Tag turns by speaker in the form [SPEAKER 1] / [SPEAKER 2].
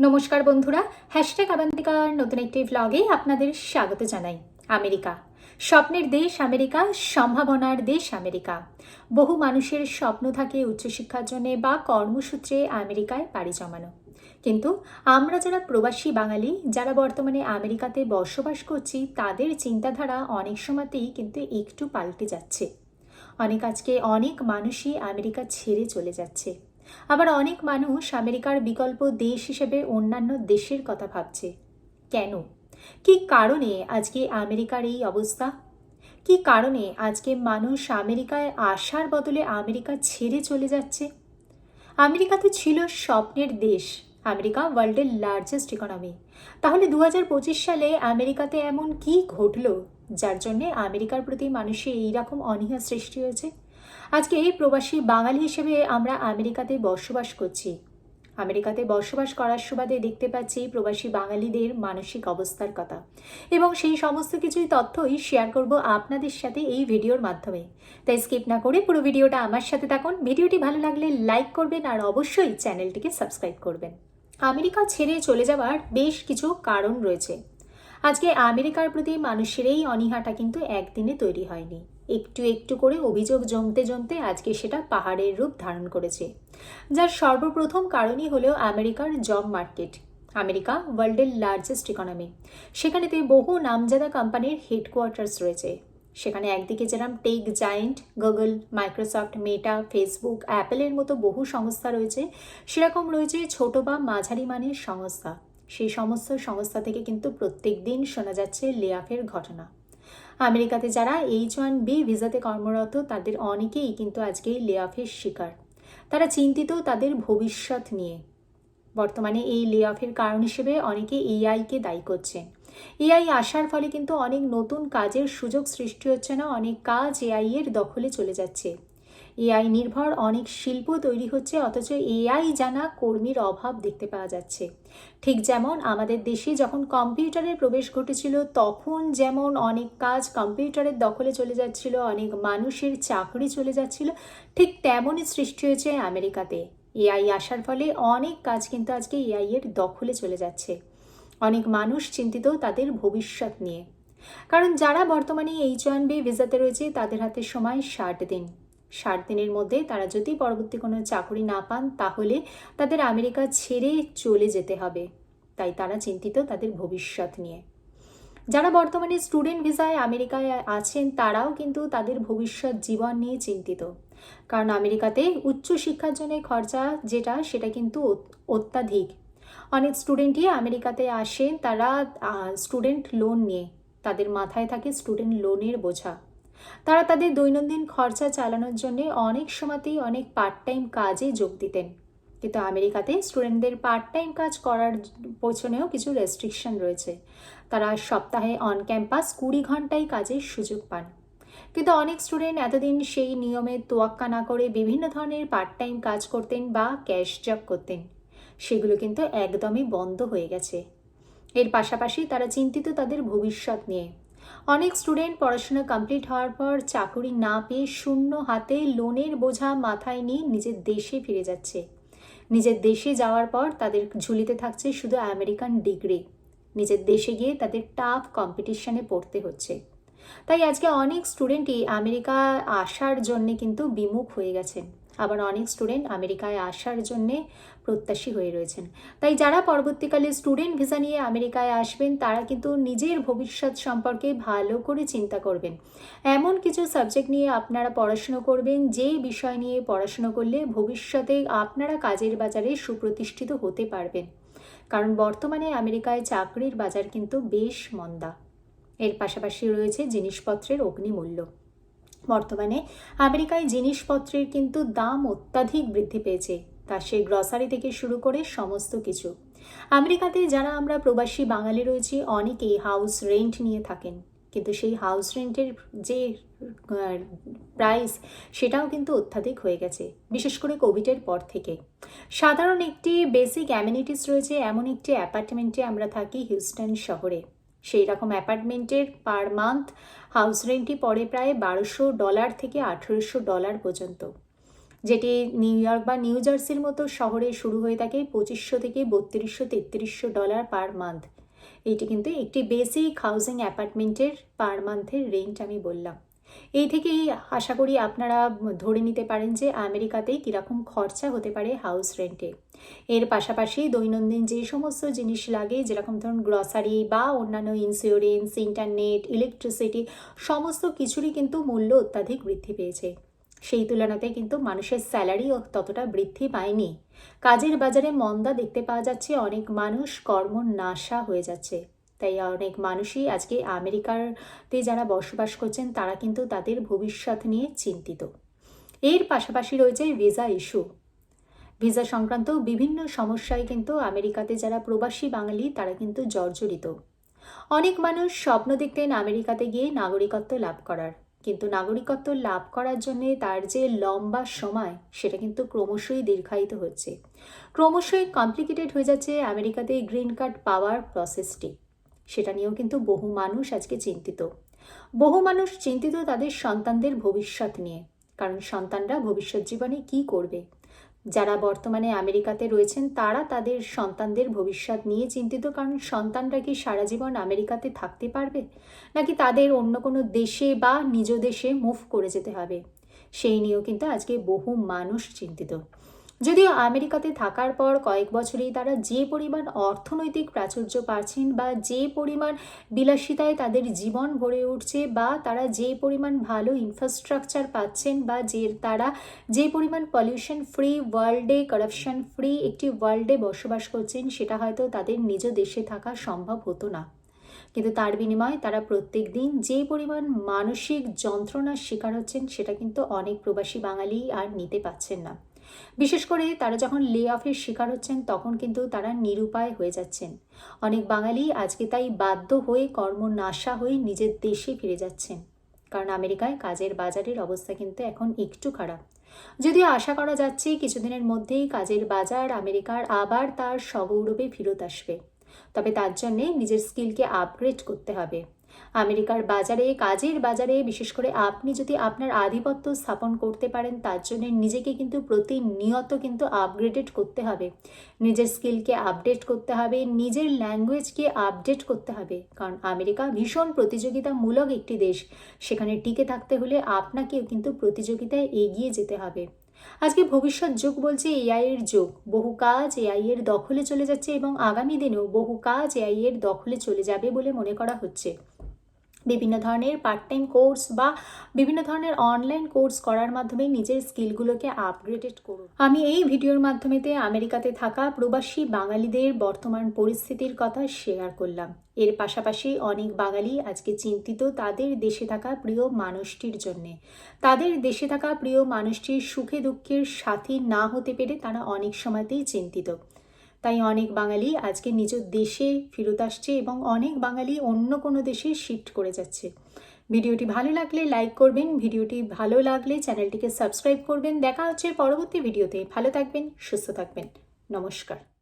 [SPEAKER 1] নমস্কার বন্ধুরা হ্যাশট্যাগ আবান্তিকার নতুন একটি ভ্লগে আপনাদের স্বাগত জানাই। আমেরিকা। স্বপ্নের দেশ আমেরিকা, সম্ভাবনার দেশ আমেরিকা। বহু মানুষের স্বপ্ন থাকে উচ্চশিক্ষার জন্য বা কর্মসূত্রে আমেরিকায় পাড়ি জমানো। কিন্তু আমরা যারা প্রবাসী বাঙালি, যারা বর্তমানে আমেরিকাতে বসবাস করছি, তাদের চিন্তাধারা অনেক সময়তেই কিন্তু একটু পাল্টে যাচ্ছে। অনেক আজকে অনেক মানুষই আমেরিকা ছেড়ে চলে যাচ্ছে। আবার অনেক মানুষ আমেরিকার বিকল্প দেশ হিসেবে অন্যান্য দেশের কথা ভাবছে। কেন? কি কারণে আজকে আমেরিকার এই অবস্থা? কি কারণে আজকে মানুষ আমেরিকায় আসার বদলে আমেরিকা ছেড়ে চলে যাচ্ছে? আমেরিকা তো ছিল স্বপ্নের দেশ। আমেরিকা ওয়ার্ল্ডের লার্জেস্ট ইকোনমি তাহলে দু হাজার পঁচিশ সালে আমেরিকাতে এমন কি ঘটলো, যার জন্যে আমেরিকার প্রতি মানুষের এইরকম অনীহা সৃষ্টি হয়েছে? আজকে এই প্রবাসী বাঙালি হিসেবে আমরা আমেরিকাতে বসবাস করছি। আমেরিকাতে বসবাস করার সুবাদে দেখতে পাচ্ছি প্রবাসী বাঙালিদের মানসিক অবস্থার কথা। এবং সেই সমস্ত কিছুই তথ্যই শেয়ার করব আপনাদের সাথে এই ভিডিওর মাধ্যমে। তাই স্কিপ না করে পুরো ভিডিওটা আমার সাথে থাকুন। ভিডিওটি ভালো লাগলে লাইক করবেন আর অবশ্যই চ্যানেলটিকে সাবস্ক্রাইব করবেন। আমেরিকা ছেড়ে চলে যাওয়ার বেশ কিছু কারণ রয়েছে। আজকে আমেরিকার প্রতি মানুষের এই অনীহাটা কিন্তু একদিনে তৈরি হয়নি। একটু একটু করে অভিযোগ জমতে জমতে আজকে সেটা পাহাড়ের রূপ ধারণ করেছে। যার সর্বপ্রথম কারণই হলো আমেরিকার জব মার্কেট, আমেরিকা ওয়ার্ল্ডের লার্জেস্ট ইকোনমি সেখানেতে বহু নামজাদা কোম্পানির হেডকোয়ার্টার্স রয়েছে। সেখানে একদিকে যেরকম tech giant Google Microsoft Meta Facebook অ্যাপেলের মতো বহু সংস্থা রয়েছে, সেরকম রয়েছে ছোট বা মাঝারি মানের সংস্থা। সেই সমস্ত সংস্থা থেকে কিন্তু প্রত্যেক দিন শোনা যাচ্ছে লেয়াফের ঘটনা। আমেরিকাতে যারা এইচ ওয়ান বি ভিসাতে কর্মরত, তাদের অনেকেই কিন্তু আজকে লে অফের শিকার। তারা চিন্তিত তাদের ভবিষ্যৎ নিয়ে। বর্তমানে এই লে অফের কারণ হিসেবে অনেকে এআইকে দায়ী করছেন এআই আসার ফলে কিন্তু অনেক নতুন কাজের সুযোগ সৃষ্টি হচ্ছে না, অনেক কাজ এআই এর দখলে চলে যাচ্ছে। এআই নির্ভর অনেক শিল্প তৈরি হচ্ছে, অথচ এআই জানা কর্মীর অভাব দেখতে পাওয়া যাচ্ছে। ঠিক যেমন আমাদের দেশে যখন কম্পিউটারের প্রবেশ ঘটেছিল, তখন যেমন অনেক কাজ কম্পিউটারের দখলে চলে যাচ্ছিল, অনেক মানুষের চাকরি চলে যাচ্ছিল, ঠিক তেমনই সৃষ্টি হয়েছে আমেরিকাতে। এআই আসার ফলে অনেক কাজ কিন্তু আজকে এআই এর দখলে চলে যাচ্ছে। অনেক মানুষ চিন্তিত তাদের ভবিষ্যৎ নিয়ে। কারণ যারা বর্তমানে এইচ ওয়ান বি ভিসাতে রয়েছে, তাদের হাতে সময় ষাট দিন। ষাট দিনের মধ্যে তারা যদি পরবর্তী কোনো চাকরি না পান, তাহলে তাদের আমেরিকা ছেড়ে চলে যেতে হবে। তাই তারা চিন্তিত তাদের ভবিষ্যৎ নিয়ে। যারা বর্তমানে স্টুডেন্ট ভিসায় আমেরিকায় আছেন, তারাও কিন্তু তাদের ভবিষ্যৎ জীবন নিয়ে চিন্তিত। কারণ আমেরিকাতে উচ্চ শিক্ষার জন্য খরচা যেটা, সেটা কিন্তু অত্যাধিক। অনেক স্টুডেন্টই আমেরিকাতে আসেন, তারা স্টুডেন্ট লোন নিয়ে। তাদের মাথায় থাকে স্টুডেন্ট লোনের বোঝা। তারা তাদের দৈনন্দিন খরচা চালানোর জন্য অনেক সময়তেই অনেক পার্ট টাইম কাজে যোগ দিতেন। কিন্তু আমেরিকাতে স্টুডেন্টদের পার্ট টাইম কাজ করার পেছনেও কিছু রেস্ট্রিকশন রয়েছে। তারা সপ্তাহে অন ক্যাম্পাস কুড়ি ঘন্টায় কাজের সুযোগ পান। কিন্তু অনেক স্টুডেন্ট এতদিন সেই নিয়মে তোয়াক্কা না করে বিভিন্ন ধরনের পার্ট টাইম কাজ করতেন বা ক্যাশ জব করতেন। সেগুলো কিন্তু একদমই বন্ধ হয়ে গেছে। এর পাশাপাশি তারা চিন্তিত তাদের ভবিষ্যৎ নিয়ে। অনেক স্টুডেন্ট পড়াশোনা কমপ্লিট হওয়ার পর চাকুরি না পেয়ে শূন্য হাতে লোনের বোঝা মাথায় নিয়ে নিজের দেশে ফিরে যাচ্ছে। নিজের দেশে যাওয়ার পর তাদের ঝুলিতে থাকছে শুধু আমেরিকান ডিগ্রি নিজের দেশে গিয়ে তাদের টাফ কম্পিটিশনে পড়তে হচ্ছে। তাই আজকে অনেক স্টুডেন্টই আমেরিকা আসার জন্যে কিন্তু বিমুখ হয়ে গেছেন। আবার অনেক স্টুডেন্ট আমেরিকায় আসার জন্যে প্রত্যাশী হয়ে রয়েছেন। তাই যারা পরবর্তীকালে স্টুডেন্ট ভিসা নিয়ে আমেরিকায় আসবেন, তারা কিন্তু নিজের ভবিষ্যৎ সম্পর্কে ভালো করে চিন্তা করবেন। এমন কিছু সাবজেক্ট নিয়ে আপনারা পড়াশুনো করবেন যে বিষয় নিয়ে পড়াশুনো করলে ভবিষ্যতে আপনারা কাজের বাজারে সুপ্রতিষ্ঠিত হতে পারবেন। কারণ বর্তমানে আমেরিকায় চাকরির বাজার কিন্তু বেশ মন্দা। এর পাশাপাশি রয়েছে জিনিসপত্রের অগ্নিমূল্য। বর্তমানে আমেরিকায় জিনিসপত্রের কিন্তু দাম অত্যাধিক বৃদ্ধি পেয়েছে, তা সে গ্রসারি থেকে শুরু করে সমস্ত কিছু। আমেরিকাতে যারা আমরা প্রবাসী বাঙালি রয়েছি, অনেকেই হাউস রেন্ট নিয়ে থাকেন। কিন্তু সেই হাউস রেন্টের যে প্রাইস সেটাও কিন্তু অত্যাধিক হয়ে গেছে, বিশেষ করে কোভিডের পর থেকে। সাধারণ একটি বেসিক অ্যামিনিটিস রয়েছে, এমন একটি অ্যাপার্টমেন্টে আমরা থাকি হিউস্টন শহরে। সেই রকম অ্যাপার্টমেন্টের পার মান্থ হাউস রেন্টই পড়ে প্রায় বারোশো ডলার থেকে আঠেরোশো ডলার পর্যন্ত। যেটি নিউ ইয়র্ক বা নিউ জার্সির মতো শহরে শুরু হয়ে থাকে পঁচিশশো থেকে বত্রিশশো, তেত্রিশশো ডলার পার মান্থ এইটি কিন্তু একটি বেসিক হাউজিং অ্যাপার্টমেন্টের পার মান্থের রেন্ট আমি বললাম। এই থেকেই আশা করি আপনারা ধরে নিতে পারেন যে আমেরিকাতে কীরকম খরচা হতে পারে হাউস রেন্টে এর পাশাপাশি দৈনন্দিন যে সমস্ত জিনিস লাগে, যেরকম ধরুন গ্রসারি বা অন্যান্য ইন্স্যুরেন্স ইন্টারনেট ইলেকট্রিসিটি সমস্ত কিছুরই কিন্তু মূল্য অত্যাধিক বৃদ্ধি পেয়েছে। সেই তুলনাতে কিন্তু মানুষের স্যালারিও ততটা বৃদ্ধি পায়নি। কাজের বাজারে মন্দা দেখতে পাওয়া যাচ্ছে, অনেক মানুষ কর্ম নাশা হয়ে যাচ্ছে। তাই অনেক মানুষই আজকে আমেরিকাতে যারা বসবাস করছেন, তারা কিন্তু তাদের ভবিষ্যৎ নিয়ে চিন্তিত। এর পাশাপাশি রয়েছে ভিসা ইস্যু ভিসা সংক্রান্ত বিভিন্ন সমস্যায় কিন্তু আমেরিকাতে যারা প্রবাসী বাঙালি, তারা কিন্তু জর্জরিত। অনেক মানুষ স্বপ্ন দেখতেন আমেরিকাতে গিয়ে নাগরিকত্ব লাভ করার। কিন্তু নাগরিকত্ব লাভ করার জন্য তার যে লম্বা সময়, সেটা কিন্তু ক্রমশই দীর্ঘায়িত হচ্ছে। ক্রমশই কমপ্লিকেটেড হয়ে যাচ্ছে আমেরিকাতে গ্রিন কার্ড পাওয়ার প্রসেসটি সেটা নিয়েও কিন্তু বহু মানুষ আজকে চিন্তিত। বহু মানুষ চিন্তিত তাদের সন্তানদের ভবিষ্যৎ নিয়ে। কারণ সন্তানরা ভবিষ্যৎ জীবনে কি করবে? যারা বর্তমানে আমেরিকাতে রয়েছেন, তারা তাদের সন্তানদের ভবিষ্যৎ নিয়ে চিন্তিত। কারণ সন্তানরা কি সারা জীবন আমেরিকাতে থাকতে পারবে? নাকি তাদের অন্য কোনো দেশে বা নিজ দেশে মুভ করে যেতে হবে? সেই নিয়েও কিন্তু আজকে বহু মানুষ চিন্তিত। যদিও আমেরিকাতে থাকার পর কয়েক বছরেই তারা যে পরিমাণ অর্থনৈতিক প্রাচুর্য পাচ্ছেন বা যে পরিমাণ বিলাসিতায় তাদের জীবন ভরে উঠছে বা তারা যে পরিমাণ ভালো ইনফ্রাস্ট্রাকচার পাচ্ছেন বা যে তারা যে পরিমাণ পলিউশন ফ্রি ওয়ার্ল্ডে করাপশন ফ্রি একটি ওয়ার্ল্ডে বসবাস করছেন, সেটা হয়তো তাদের নিজ দেশে থাকা সম্ভব হতো না। কিন্তু তার বিনিময়ে তারা প্রত্যেক দিন যে পরিমাণ মানসিক যন্ত্রণার শিকার হচ্ছেন, সেটা কিন্তু অনেক প্রবাসী বাঙালি আর নিতে পাচ্ছেন না। বিশেষ করে তারা যখন লে অফের শিকার হচ্ছেন, তখন কিন্তু তারা নিরুপায় হয়ে যাচ্ছেন। অনেক বাঙালি আজকে তাই বাধ্য হয়ে কর্ম নাশা হয়ে নিজের দেশে ফিরে যাচ্ছেন। কারণ আমেরিকায় কাজের বাজারের অবস্থা কিন্তু এখন একটু খারাপ। যদিও আশা করা যাচ্ছে কিছুদিনের মধ্যেই কাজের বাজার আমেরিকার আবার তার সগৌরবে ফেরত আসবে। তবে তার জন্যে নিজের স্কিলকে আপগ্রেড করতে হবে। আমেরিকার বাজারে, কাজের বাজারে, বিশেষ করে আপনি যদি আপনার আধিপত্য স্থাপন করতে পারেন, তার জন্য নিজেকে কিন্তু প্রতিনিয়ত কিন্তু আপগ্রেডেড করতে হবে। নিজের স্কিলকে আপডেট করতে হবে, নিজের ল্যাঙ্গুয়েজকে আপডেট করতে হবে। কারণ আমেরিকা ভীষণ প্রতিযোগিতামূলক একটি দেশ। সেখানে টিকে থাকতে হলে আপনাকেও কিন্তু প্রতিযোগিতায় এগিয়ে যেতে হবে। আজকে ভবিষ্যৎ যুগ বলছে এআই এর যুগ। বহু কাজ এআই এর দখলে চলে যাচ্ছে এবং আগামী দিনেও বহু কাজ এআই এর দখলে চলে যাবে বলে মনে করা হচ্ছে। বিভিন্ন ধরনের পার্ট টাইম কোর্স বা বিভিন্ন ধরনের অনলাইন কোর্স করার মাধ্যমে নিজের স্কিলগুলোকে আপগ্রেডেড করুন। আমি এই ভিডিওর মাধ্যমেতে আমেরিকাতে থাকা প্রবাসী বাঙালিদের বর্তমান পরিস্থিতির কথা শেয়ার করলাম। এর পাশাপাশি অনেক বাঙালি আজকে চিন্তিত তাদের দেশে থাকা প্রিয় মানুষটির জন্যে। তাদের দেশে থাকা প্রিয় মানুষটির সুখে দুঃখের সাথী না হতে পেরে তারা অনেক সময়তেই চিন্তিত। তাই অনেক বাঙালি আজকে নিজ দেশে ফেরত আসছে এবং অনেক বাঙালি অন্য কোনো দেশে শিফট করে যাচ্ছে। ভিডিওটি ভালো লাগলে লাইক করবেন, ভিডিওটি ভালো লাগলে চ্যানেলটিকে সাবস্ক্রাইব করবেন। দেখা হচ্ছে পরবর্তী ভিডিওতে ভালো থাকবেন, সুস্থ থাকবেন। নমস্কার।